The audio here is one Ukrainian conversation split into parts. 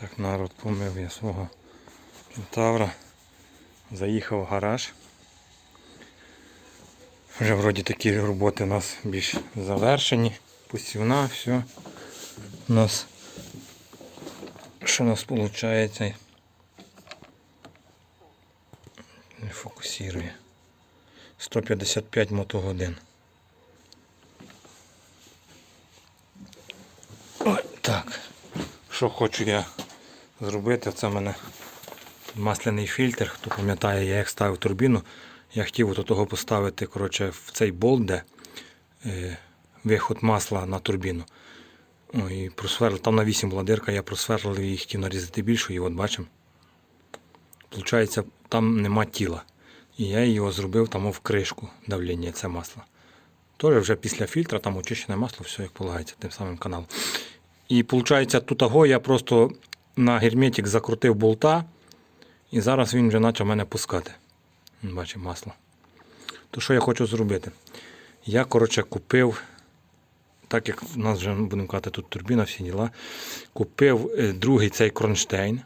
Так, народ помив я свого кентавра. Заїхав в гараж. Вже вроді такі роботи у нас більш завершені. Посівна, все. У нас що у нас виходить? Не фокусує. 155 мотогодин. Ой, так. Що хочу я зробити, це в мене масляний фільтр. Хто пам'ятає, я як ставив турбіну. Я хотів от того поставити коротше, в цей болт, де е, виход масла на турбіну. О, і просверлив, там на 8 була дирка, я просверлив її, хотів нарізати більшу, і от бачимо. Получається, там нема тіла. І я його зробив там в кришку давлення, це масло. Теж вже після фільтра, там очищене масло, все як полагається, тим самим каналом. І виходить, тут того я просто на герметик закрутив болта, і зараз він вже почав мене пускати. Бачимо масло. То що я хочу зробити? Я, коротше, купив, так як в нас вже будемо казати, тут турбіна, всі діла, купив е, другий цей кронштейн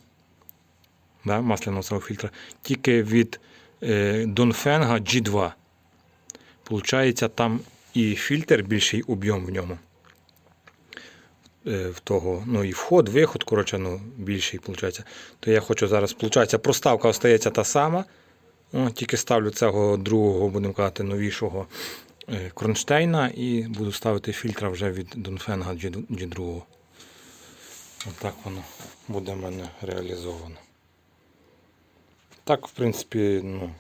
да, масляного цього фільтра, тільки від е, Донфенга G2. Получається, там і фільтр більший об'єм в ньому. Е, в того, ну і вход, виход, коротше, ну, більший, виходить. То я хочу зараз, виходить, проставка остається та сама. О, тільки ставлю цього другого, будемо казати, новішого е, кронштейна і буду ставити фільтра вже від Донфенга G, G2. Отак воно буде в мене реалізовано. Так, в принципі, ну,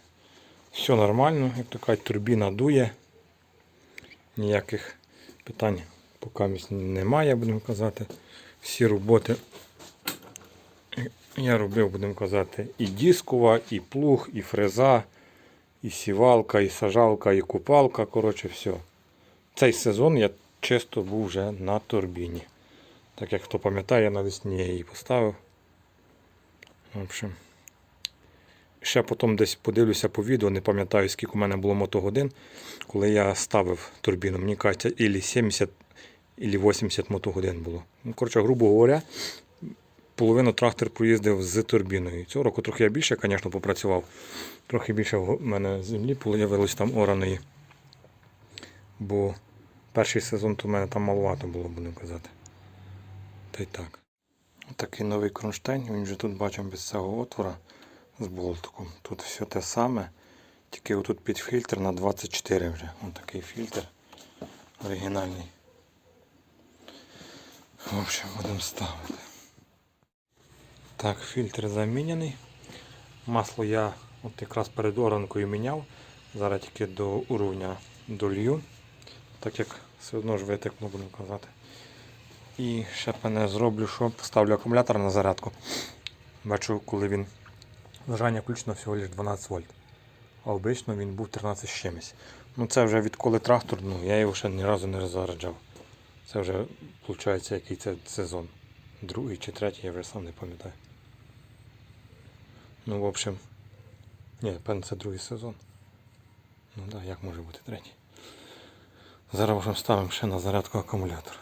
все нормально, як то кажуть, турбіна дує. Ніяких питань поки місць немає, будемо казати. Всі роботи я робив, будемо казати, і дискова, і плуг, і фреза, і сівалка, і сажалка, і купалка. Коротше, все. Цей сезон я чисто був вже на турбіні. Так як хто пам'ятає, я навесні я її поставив. В общем. Ще потім десь подивлюся по відео, не пам'ятаю, скільки у мене було мотогодин, коли я ставив турбіну. Мені кажеться, ілі 70, ілі 80 мотогодин було. Ну, коротше, грубо говоря, половину трактор проїздив з турбіною. Цього року трохи я більше, звісно, попрацював. Трохи більше в мене землі з'явилось там ораної. Бо перший сезон то в мене там маловато було, будемо казати. Та й так. Такий новий кронштейн, він вже тут бачимо без цього отвора з болтиком. Тут все те саме. Тільки отут під фільтр на 24 вже. Ось такий фільтр оригінальний. В общем, будемо ставити. Так, фільтр заміняний. Масло я от якраз перед оранкою міняв. Зараз тільки до уровня долью. Так як все одно ж витекло, будемо казати. І ще пене зроблю, що поставлю акумулятор на зарядку. Бачу, коли він Нажання включено всього лише 12 вольт. А обично він був 13 з чимось. Ну це вже відколи трактор, ну я його ще ні разу не заряджав. Це вже виходить який це сезон. Другий чи третій, я вже сам не пам'ятаю. Ну, в общем. Ні, певно, це другий сезон. Ну так, да, як може бути третій. Зараз ставимо ще на зарядку акумулятора.